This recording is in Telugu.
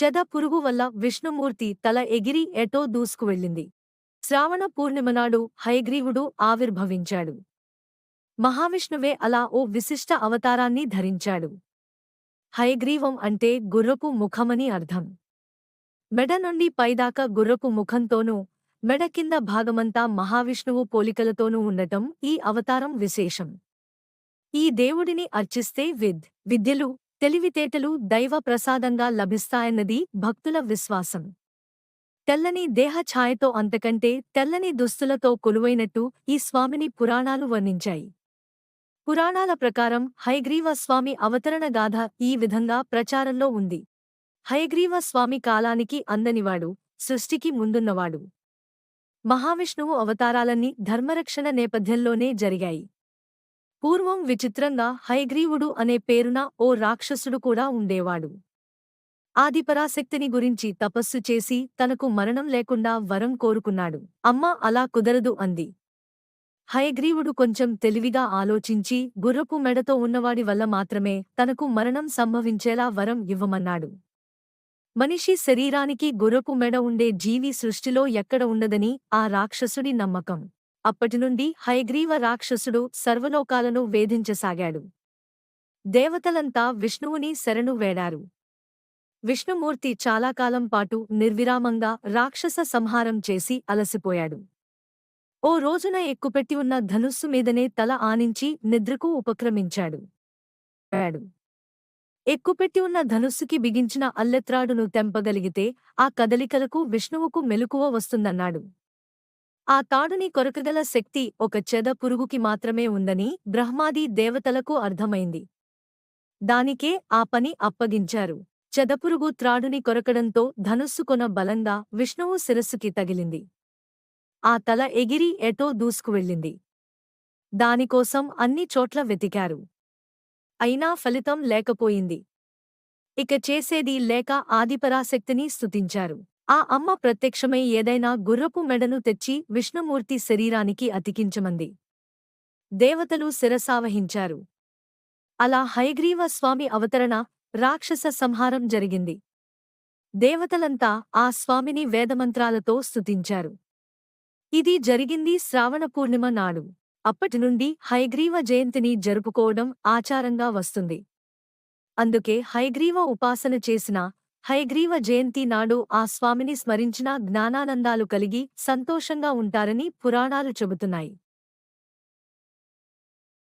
చెద పురుగు వల్ల విష్ణుమూర్తి తల ఎగిరి ఎటో దూసుకువెళ్ళింది శ్రావణ పూర్ణిమనాడు హయగ్రీవుడు ఆవిర్భవించాడు. మహావిష్ణువే అలా ఓ విశిష్ట అవతారాన్ని ధరించాడు. హయగ్రీవం అంటే గుర్రపు ముఖమని అర్థం. మెడ నుండి పైదాకా గుర్రపు ముఖంతోనూ మెడ కింద భాగమంతా మహావిష్ణువు పోలికలతోనూ ఉండటం ఈ అవతారం విశేషం. ఈ దేవుడిని అర్చిస్తే విద్ విద్యలు తెలివితేటలు దైవ ప్రసాదంగా లభిస్తాయన్నది భక్తుల విశ్వాసం. తెల్లని దేహ ఛాయతో అంతకంటే తెల్లని దుస్తులతో కొలువైనట్టు ఈ స్వామిని పురాణాలు వర్ణించాయి. పురాణాల ప్రకారం హయగ్రీవ స్వామి అవతరణ గాథ ఈ విధంగా ప్రచారంలో ఉంది. హయగ్రీవ స్వామి కాలానికి అందనివాడు సృష్టికి ముందున్నవాడు. మహావిష్ణువు అవతారాలన్నీ ధర్మరక్షణ నేపథ్యంలోనే జరిగాయి. పూర్వం విచిత్రంగా హైగ్రీవుడు అనే పేరున ఓ రాక్షసుడు కూడా ఉండేవాడు. ఆదిపరాశక్తిని గురించి తపస్సు చేసి తనకు మరణం లేకుండా వరం కోరుకున్నాడు. అమ్మ అలా కుదరదు అంది. హయగ్రీవుడు కొంచెం తెలివిగా ఆలోచించి గుర్రపు మెడతో ఉన్నవాడి వల్ల మాత్రమే తనకు మరణం సంభవించేలా వరం ఇవ్వమన్నాడు. మనిషి శరీరానికి గుర్రపు మెడ ఉండే జీవి సృష్టిలో ఎక్కడ ఉండదని ఆ రాక్షసుడి నమ్మకం. అప్పటినుండి హయగ్రీవ రాక్షసుడు సర్వలోకాలను వేధించసాగాడు. దేవతలంతా విష్ణువుని శరణు వేడారు. విష్ణుమూర్తి చాలాకాలంపాటు పాటు నిర్విరామంగా రాక్షస సంహారం చేసి అలసిపోయాడు. ఓ రోజున ఎక్కుపెట్టి ఉన్న ధనుస్సు మీదనే తల ఆనించి నిద్రకు ఉపక్రమించాడు. ఎక్కుపెట్టి ఉన్న ధనుస్సుకి బిగించిన అల్లెత్రాడును తెంపగలిగితే ఆ కదలికలకు విష్ణువుకు మెలకువ వస్తుందన్నాడు. ఆ తాడుని కొరకగల శక్తి ఒక చెద పురుగుకి మాత్రమే ఉందని బ్రహ్మాది దేవతలకు అర్థమైంది. దానికే ఆ పని అప్పగించారు. చెదపురుగు త్రాడుని కొరకడంతో ధనుస్సు కొన బలంగా విష్ణువు శిరస్సుకి తగిలింది. ఆ తల ఎగిరి ఎటో దూసుకువెళ్ళింది దానికోసం అన్ని చోట్ల వెతికారు. అయినా ఫలితం లేకపోయింది. ఇక చేసేది లేక ఆదిపరాశక్తిని స్తుతించారు. ఆ అమ్మ ప్రత్యక్షమై ఏదైనా గుర్రపు మెడను తెచ్చి విష్ణుమూర్తి శరీరానికి అతికించమంది. దేవతలు శిరసావహించారు. అలా హయగ్రీవ స్వామి అవతరణ రాక్షస సంహారం జరిగింది. దేవతలంతా ఆ స్వామిని వేదమంత్రాలతో స్తుతించారు. ఇది జరిగింది శ్రావణ పూర్ణిమ నాడు. అప్పటినుండి హైగ్రీవ జయంతిని జరుపుకోవడం ఆచారంగా వస్తుంది. అందుకే హైగ్రీవ ఉపాసన చేసిన హయగ్రీవ జయంతి నాడు ఆ స్వామిని స్మరించిన జ్ఞానానందాలు కలిగి సంతోషంగా ఉంటారని పురాణాలు చెబుతున్నాయి.